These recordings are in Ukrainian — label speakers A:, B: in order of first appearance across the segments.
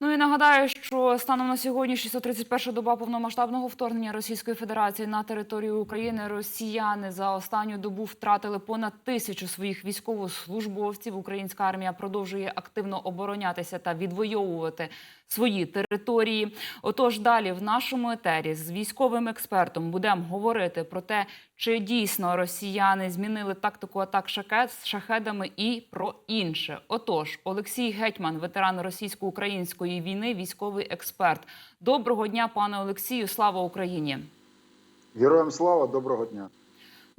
A: Ну і нагадаю, що станом на сьогодні 631 доба повномасштабного вторгнення Російської Федерації на територію України росіяни за останню добу втратили понад тисячу своїх військовослужбовців. Українська армія продовжує активно оборонятися та відвоювати свої території. Отож, далі в нашому етері з військовим експертом будемо говорити про те, чи дійсно росіяни змінили тактику атак шахет з шахедами і про інше. Отож, Олексій Гетьман, ветеран російсько-української війни, військовий експерт. Доброго дня, пане Олексію. Слава Україні!
B: Героям слава, доброго дня.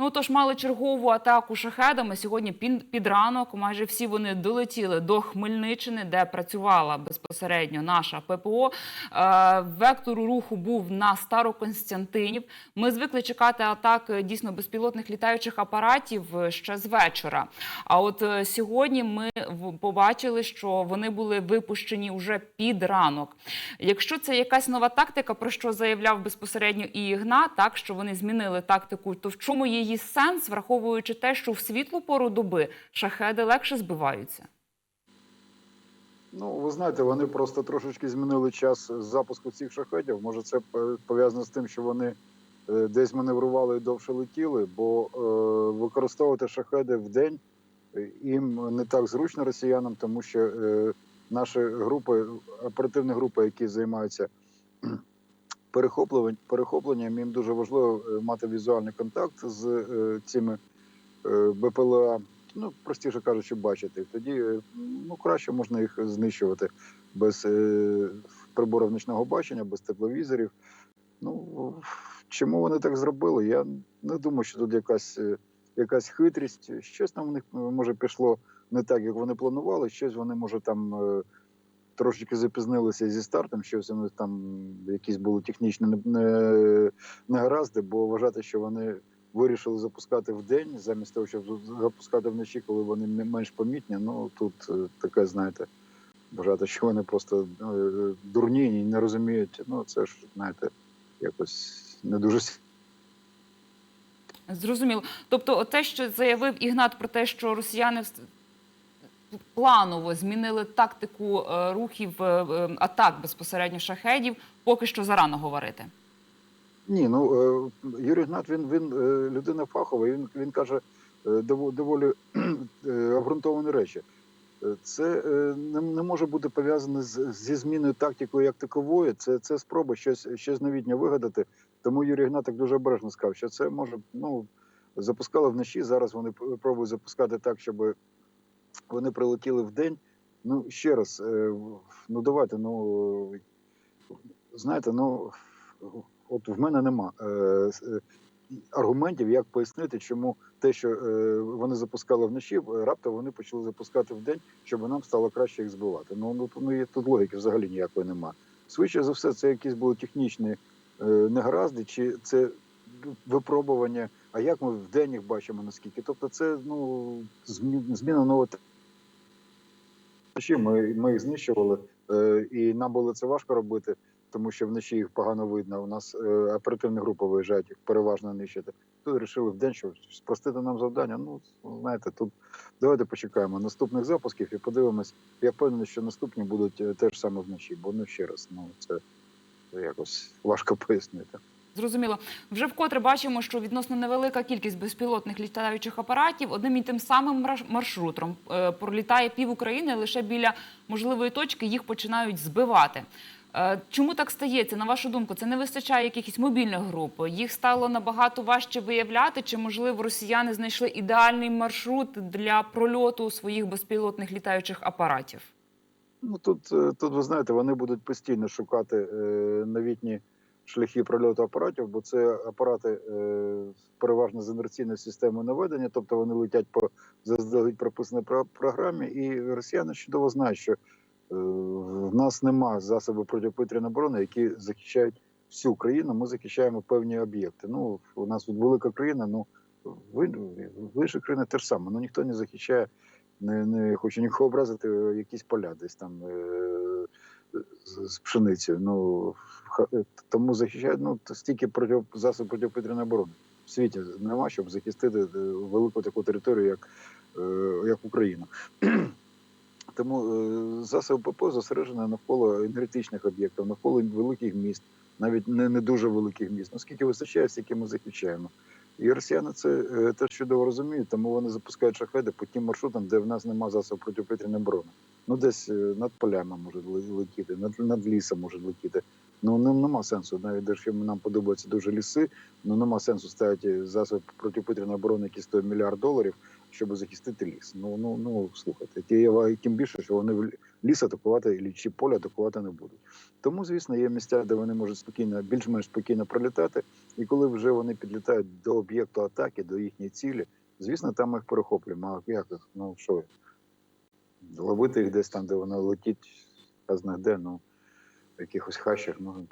A: Ну тож мали чергову атаку шахедами. Сьогодні під, ранок майже всі вони долетіли до Хмельниччини, де працювала безпосередньо наша ППО. Е, вектор руху був на Староконстянтинів. Ми звикли чекати атак е, дійсно безпілотних літаючих апаратів е, ще з вечора. А от сьогодні ми побачили, що вони були випущені вже під ранок. Якщо це якась нова тактика, про що заявляв безпосередньо і Ігнат, так що вони змінили тактику, то в чому її сенс, враховуючи те, що в світлу пору доби шахеди легше збиваються?
B: Ну, ви знаєте, вони просто трошечки змінили час запуску цих шахедів. Може, це пов'язано з тим, що вони е, десь маневрували і довше летіли, бо е, використовувати шахеди в день е, їм не так зручно росіянам, тому що е, наші групи, оперативні групи, які займаються перехопленням, їм дуже важливо е, мати візуальний контакт з е, цими е, БПЛА. Ну, простіше кажучи, бачити. Тоді ну, краще можна їх знищувати без приборів нічного бачення, без тепловізорів. Ну, чому вони так зробили? Я не думаю, що тут якась, якась хитрість. Щось там у них може пішло не так, як вони планували, щось вони, може, там трошечки запізнилися зі стартом, щось у там якісь були технічні не- не- негаразди, бо вважати, що вони вирішили запускати в день, замість того, щоб запускати вночі, коли вони менш помітні. Ну тут е, таке, знаєте, вважати, що вони просто е, дурні і не розуміють. Ну це ж знаєте, якось не дуже
A: Зрозуміло. Тобто, те, що заявив Ігнат про те, що росіяни планово змінили тактику е, рухів е, е, атак безпосередньо шахедів, поки що зарано говорити.
B: Ні, ну Юрій Гнат, він він людина фахова. Він він каже доволі обґрунтовані речі. Це не, не може бути пов'язане зі зміною тактикою як такової. Це, це спроба щось, щось новітнє вигадати. Тому Юрій Гнатик дуже обережно сказав, що це може ну запускали вночі. Зараз вони пробують запускати так, щоб вони прилетіли в день. Ну ще раз, е, ну давайте, ну знаєте, ну от в мене нема е, е, аргументів, як пояснити, чому те, що вони запускали вночі, раптом вони почали запускати в день, щоб нам стало краще їх збивати. Ну ну, ну тут логіки взагалі ніякої нема. Швидше за все, це якісь були технічні негаразди, чи це випробування. А як ми в день їх бачимо наскільки? Тобто, це ну зміна нового вночі ми, ми їх знищували, е, і нам було це важко робити, тому що вночі їх погано видно. У нас е, оперативні групи виїжджають їх переважно нищити. Тут вирішили в день, щоб спростити нам завдання. Ну знаєте, тут давайте почекаємо наступних запусків і подивимось. Я впевнений, що наступні будуть е, теж саме вночі, бо ну ще раз, ну це якось важко пояснити.
A: Зрозуміло. Вже вкотре бачимо, що відносно невелика кількість безпілотних літаючих апаратів одним і тим самим маршрутом е, пролітає пів України, лише біля можливої точки їх починають збивати. Е, Чому так стається? На вашу думку, це не вистачає якихось мобільних груп? Їх стало набагато важче виявляти, чи можливо росіяни знайшли ідеальний маршрут для прольоту своїх безпілотних літаючих апаратів?
B: Ну тут, е, тут ви знаєте, вони будуть постійно шукати е, новітні шляхи прольоту апаратів, бо це апарати е, переважно з інерційною системою наведення, тобто вони летять по заздалегідь прописаній про- програмі, і росіяни чудово знають, що е, в нас нема засобів протиповітряної оборони, які захищають всю країну. Ми захищаємо певні об'єкти. Ну у нас тут велика країна. Ну в інших країнах теж саме. Ну ніхто не захищає не, не хочу нікого образити, е, якісь поля десь там з, пшеницею. Ну е, тому захищають ну стільки проти засоб протиповітряної оборони в світі нема, щоб захистити е, велику таку територію, як, е, як Україна. Тому засоби ППО зосереджені навколо енергетичних об'єктів, навколо великих міст, навіть не, не дуже великих міст. Ну скільки вистачає, стільки ми захищаємо. І росіяни це теж чудово розуміють, тому вони запускають шахеди по тим маршрутам, де в нас немає засобів протиповітряної оборони. Ну десь е, над полями може ле- летіти, над, над лісом може летіти. Ну не, нема сенсу. Навіть якщо нам подобаються дуже ліси, ну нема сенсу ставити засоби протиповітряної оборони, які стоять мільярд доларів, щоб захистити ліс. Ну ну ну слухайте, ті, тим більше, що вони в ліс атакувати чи поле атакувати не будуть. Тому, звісно, є місця, де вони можуть спокійно, більш-менш спокійно пролітати. І коли вже вони підлітають до об'єкту атаки, до їхньої цілі, звісно, там ми їх перехоплюємо. А як? Ну що? Ловити їх десь там, де вони летять, казна де, ну в якихось хащах, ну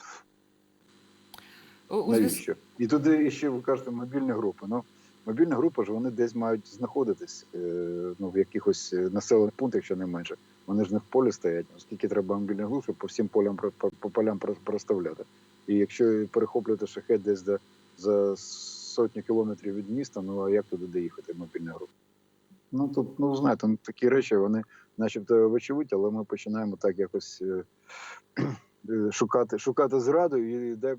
B: навіщо? І туди ще ви кажете мобільні групи. Ну мобільні групи ж вони десь мають знаходитись е, ну, в якихось е, населених пунктах, якщо не менше. Вони ж не в полі стоять. Оскільки треба мобільних груп, щоб по всім полям по, по полям проставляти. І якщо перехоплювати шахет десь за, за сотні кілометрів від міста, ну а як туди доїхати мобільна група? Ну тут, ну знаєте, такі речі, вони начебто вочевидь, але ми починаємо так якось е, е, шукати, шукати зраду і де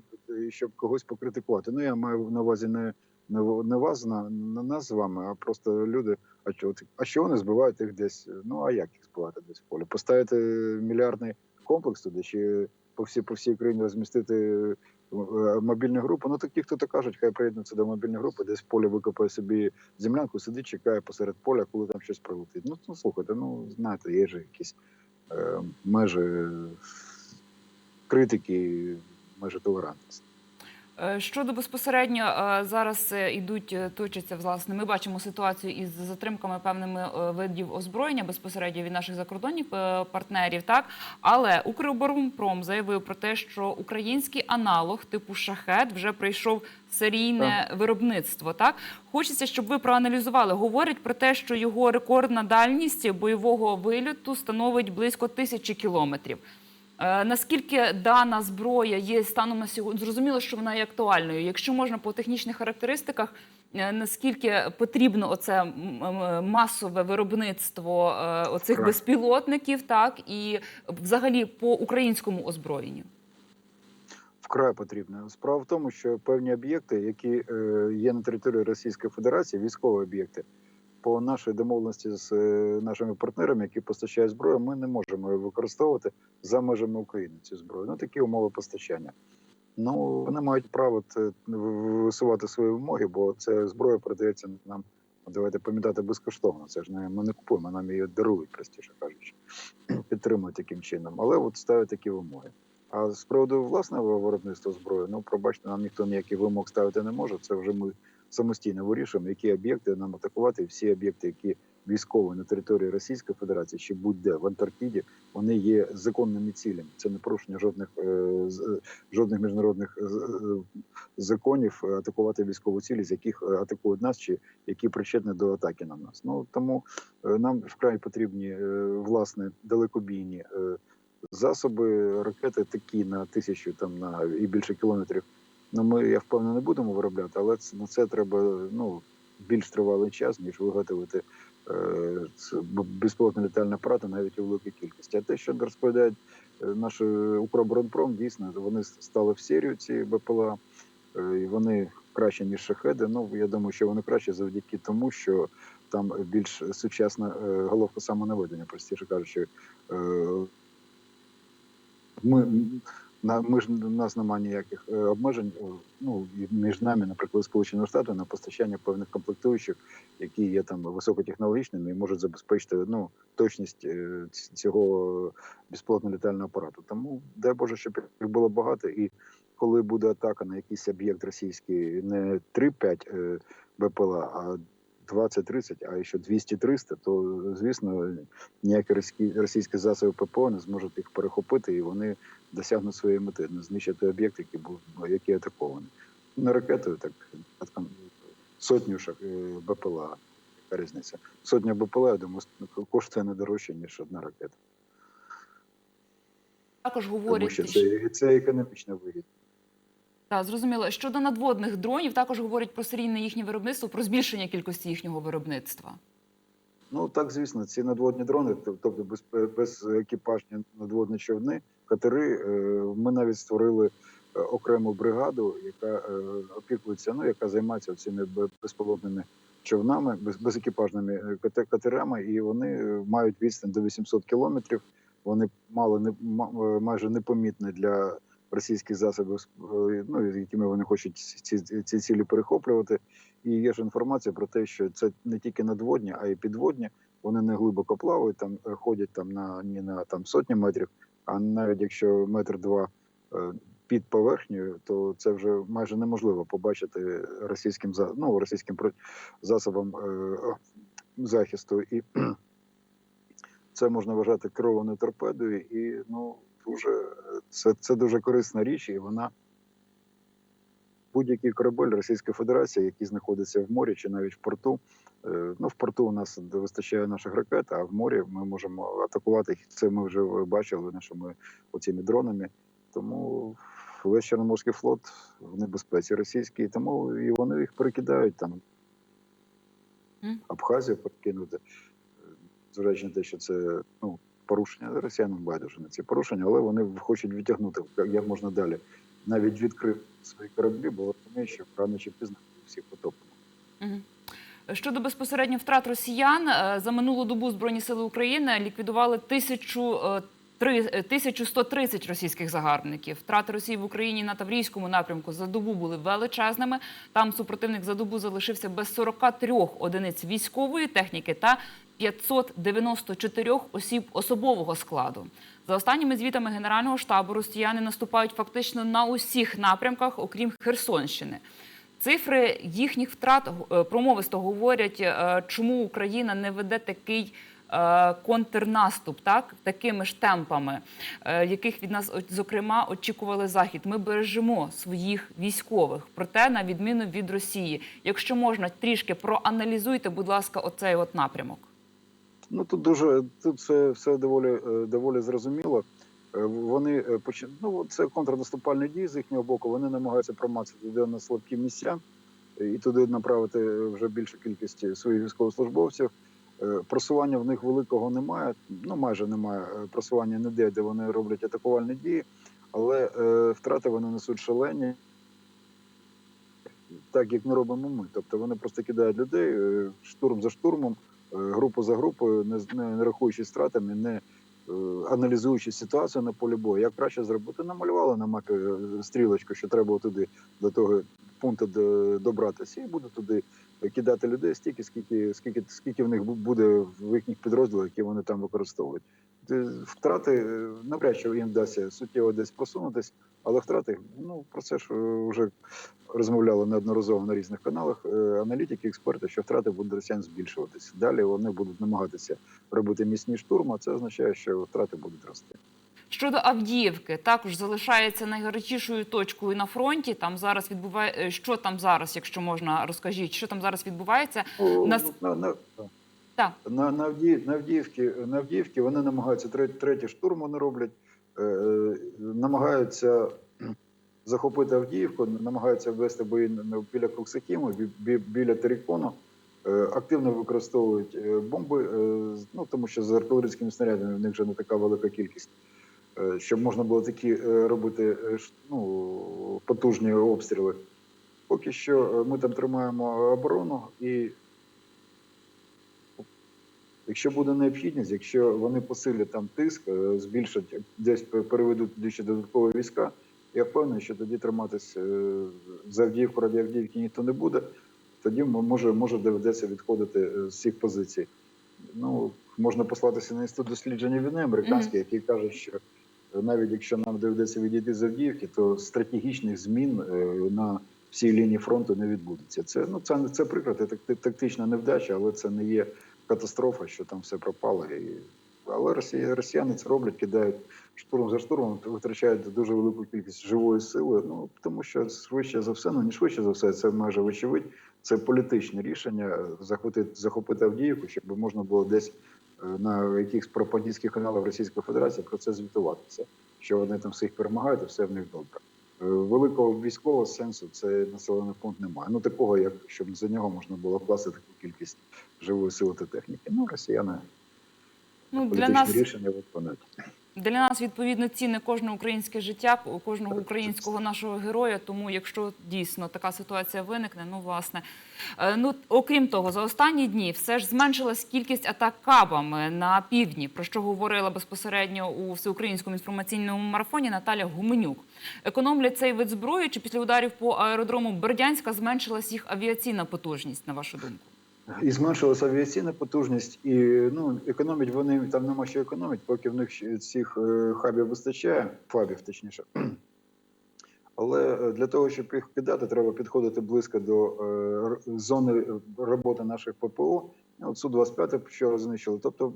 B: щоб когось покритикувати. Ну я маю на увазі не, не, не вас на, на нас з вами, а просто люди. А що а що вони збивають їх десь? Ну а як їх збивати десь в полі? Поставити мільярдний комплекс туди, чи по всій по всій країні розмістити е, мобільну? Ну такі, хто то кажуть, хай приєднуються до мобільної групи, десь в полі викопає собі землянку, сидить, чекає посеред поля, коли там щось прилетить. Ну, ну слухайте, ну знаєте, є ж якісь е, межі критики, межі толерантності.
A: Е, Щодо безпосередньо е, зараз е, ідуть точаться власне. Ми бачимо ситуацію із затримками певними видів озброєння безпосередньо від наших закордонних партнерів. Так але Укроборонпром заявив про те, що український аналог типу шахет вже прийшов серійне виробництво. Так хочеться, щоб ви проаналізували. Говорять про те, що його рекордна дальність бойового вильоту становить близько тисячі кілометрів. Е, Наскільки дана зброя є станом на сьогодні? Зрозуміло, що вона є актуальною. Якщо можна по технічних характеристиках, е, наскільки потрібно оце масове виробництво е, оцих
B: Так.
A: безпілотників, так і взагалі по українському озброєнню?
B: Вкрай потрібно. Справа в тому, що певні об'єкти, які є на території Російської Федерації, військові об'єкти, по нашій домовленості з е, нашими партнерами, які постачають зброю, ми не можемо використовувати за межами України цю зброю. Ну такі умови постачання. Ну вони мають право висувати свої вимоги, бо ця зброя передається нам. Давайте пам'ятати безкоштовно. Це ж не ми не купуємо, нам її дарують, простіше кажучи, підтримують таким чином. Але от ставлять такі вимоги. А з приводу власного виробництва зброї, ну пробачте, нам ніхто ніяких вимог ставити не може. Це вже ми самостійно вирішуємо, які об'єкти нам атакувати. Всі об'єкти, які військові на території Російської Федерації чи будь-де в Антарктиді, вони є законними цілями. Це не порушення жодних е, е, жодних міжнародних е, законів атакувати військові цілі, з яких атакують нас, чи які причетні до атаки на нас. Ну тому нам вкрай потрібні власне далекобійні. засоби, ракети такі на тисячу там на і більше кілометрів. Ну ми я впевнений, не будемо виробляти, але це на це треба ну більш тривалий час, ніж виготовити е, безпілотні літальні апарати навіть у великій кількості. А те, що розповідають е, наш Укроборонпром, дійсно вони стали в серію ці БПЛА, е, і вони краще ніж шахеди. Ну я думаю, що вони краще завдяки тому, що там більш сучасна е, головка самонаведення, простіше кажучи. Е, ми, на, ми ж у нас немає ніяких е, обмежень. Ну між нами, наприклад, Сполучені Штати на постачання певних комплектуючих, які є там високотехнологічними і можуть забезпечити ну точність е, цього безпілотного літального апарату. Тому дай Боже, щоб їх було багато, і коли буде атака на якийсь об'єкт російський, не 3-5 е, БПЛА, а 20-30, а ще 200-300, то звісно ніякі російські, засоби ППО не зможуть їх перехопити, і вони досягнуть своєї мети, не знищити об'єкт, який був який атакований. Не ракетою, так там сотню е, БПЛА. Яка різниця? Сотня БПЛА, я думаю, коштує не дорожче, ніж одна ракета.
A: Також
B: Тому
A: говорять,
B: що це, це економічно вигідно.
A: Так, зрозуміло. Щодо надводних дронів, також говорять про серійне їхнє виробництво, про збільшення кількості їхнього виробництва.
B: Ну так, звісно, ці надводні дрони, тобто без, безекіпажні надводні човни, катери. е, Ми навіть створили е, окрему бригаду, яка е, опікується, ну яка займається цими бе- безпілотними човнами, без, безекіпажними е, катерами, і вони е, мають відстань до 800 кілометрів. Вони мало не е, майже непомітні для російських засобів, е, ну якими вони хочуть ці, ці цілі перехоплювати. І є ж інформація про те, що це не тільки надводні, а й підводні. Вони не глибоко плавають, там е, ходять там на не на там сотні метрів, а навіть якщо метр два е, під поверхнею, то це вже майже неможливо побачити російським ну, російським засобам е, захисту. І це можна вважати керованою торпедою, і ну дуже це, це дуже корисна річ, і вона будь-який корабель Російської Федерації, який знаходиться в морі чи навіть в порту. е, Ну, в порту у нас вистачає наших ракет, а в морі ми можемо атакувати їх. Це ми вже бачили нашими оціми дронами. Тому весь Чорноморський флот в небезпеці російській, тому і вони їх перекидають там. Абхазію перекинути, Е, зважаючи на те, що це ну, порушення росіянам байдуже на ці порушення, але вони хочуть відтягнути як можна далі. Навіть відкрив свої кораблі, бо розуміють, що рано чи пізно всіх потопимо.
A: Щодо безпосередньо втрат росіян, е, за минулу добу Збройні сили України ліквідували тисячу. е, три- е, 1130 російських загарбників. Втрати Росії в Україні на Таврійському напрямку за добу були величезними. Там супротивник за добу залишився без 43 одиниць військової техніки та 594 осіб особового складу. За останніми звітами Генерального штабу росіяни наступають фактично на усіх напрямках, окрім Херсонщини. Цифри їхніх втрат е, промовисто говорять, е, чому Україна не веде такий е, контрнаступ, так такими ж темпами, яких від нас зокрема очікували захід. Ми бережемо своїх військових, проте на відміну від Росії. Якщо можна трішки проаналізуйте, будь ласка, оцей от напрямок.
B: Ну тут дуже тут все, все доволі е, доволі зрозуміло. Е, Вони е, поч- ну, це контрнаступальні дії з їхнього боку. Вони намагаються промацати де на слабкі місця і туди направити вже більшу кількість своїх військовослужбовців. Просування в них великого немає. Ну майже немає просування ніде, де вони роблять атакувальні дії, але е, втрати вони несуть шалені. Так як ми робимо ми. Тобто вони просто кидають людей штурм за штурмом, групу за групою, не, не, не рахуючи стратами, не е, аналізуючи ситуацію на полі бою. Як краще зробити? Намалювали на мапі е, стрілочку, що треба туди до того пункту до- добратися, і буде туди кидати людей стільки, скільки, скільки, скільки в них буде в їхніх підрозділах, які вони там використовують. Втрати е, навряд чи їм вдасться суттєво десь просунутись, але втрати, ну про це ж е, вже розмовляли неодноразово на різних каналах. е, Аналітики, експерти, що втрати будуть росіян збільшуватися. Далі вони будуть намагатися робити міцні штурми. а Це означає, що втрати будуть рости.
A: Щодо Авдіївки, також залишається найгарячішою точкою на фронті. Там зараз відбуває е, що там зараз, якщо можна розкажіть, що там зараз відбувається.
B: Ну,
A: Нас-
B: на, на,
A: Так.
B: на, на, Авдіїв, на, Авдіївці вони намагаються третій, штурм вони роблять, е, намагаються захопити Авдіївку, намагаються ввести бої біля Коксакіму, бі, бі, біля Терікону. Е, Активно використовують е, бомби, ну тому що з артилерійськими снарядами в них вже не така велика кількість, щоб можна було такі е, робити е, ну, потужні обстріли. Поки що е, ми там тримаємо оборону і Якщо буде необхідність, якщо вони посилять там тиск, е, збільшать десь переведуть туди ще додаткові війська, я впевнений, що тоді триматись е, за Авдіївку раді Авдіївки ніхто не буде. Тоді може, може доведеться відходити е, з цих позицій. Ну можна послатися на інститут дослідження війни американський, який каже, що е, навіть якщо нам доведеться відійти з Авдіївки, то стратегічних змін е, на всій лінії фронту не відбудеться. Це ну це не це приклад, це так- тактична невдача, але це не є катастрофа, що там все пропало. Але росія, росіяни це роблять, кидають штурм за штурмом, витрачають дуже велику кількість живої сили. Ну тому що швидше за все, ну не швидше за все, це майже вочевидь. Це політичне рішення захопити, захопити Авдіївку, щоб можна було десь на якихось пропагандистських каналах Російської Федерації про це звітуватися, що вони там всіх перемагають, і все в них добре. Е, Великого військового сенсу цей населений пункт немає. Ну такого, як щоб за нього можна було вкласти таку кількість живої сили та техніки. Ну, росіяни
A: Ну для нас
B: рішення виконують.
A: Для нас відповідно цінне кожне українське життя, кожного українського нашого героя. Тому, якщо дійсно така ситуація виникне, ну власне, Е, ну окрім того, за останні дні все ж зменшилась кількість атак кабами на півдні, про що говорила безпосередньо у всеукраїнському інформаційному марафоні Наталя Гуменюк. Економлять цей вид зброї, чи після ударів по аеродрому Бердянська зменшилась їх авіаційна потужність, на вашу думку?
B: І зменшилася авіаційна потужність, і ну економить вони там нема що економить, поки в них цих е, хабів вистачає, фабів точніше. Але е, для того, щоб їх кидати, треба підходити близько до е, зони роботи наших ППО. От су 25 що знищили. Тобто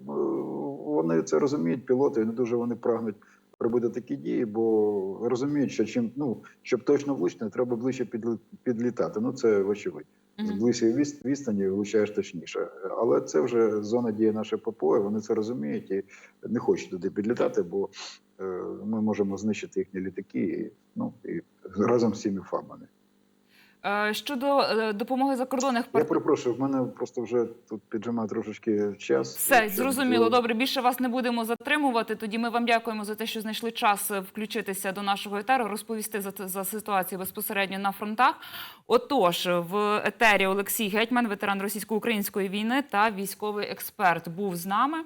B: вони це розуміють, пілоти, і не дуже вони прагнуть робити такі дії, бо розуміють, що чим ну щоб точно влучити, треба ближче підлітати. Ну це вочевидь. З близької відстані влучаєш точніше. Але це вже зона дії нашої ППО, вони це розуміють і не хочуть туди підлітати, бо е, ми можемо знищити їхні літаки і, ну, і разом з цими фабами.
A: Е, Щодо е, допомоги закордонних
B: Я
A: партнерів.
B: перепрошую, в мене просто вже тут піджимає трошечки час.
A: Все зрозуміло. Добре, більше вас не будемо затримувати. Тоді ми вам дякуємо за те, що знайшли час е, включитися до нашого етеру, розповісти за, за ситуацію безпосередньо на фронтах. Отож, в етері Олексій Гетьман, ветеран російсько-української війни та військовий експерт, був з нами.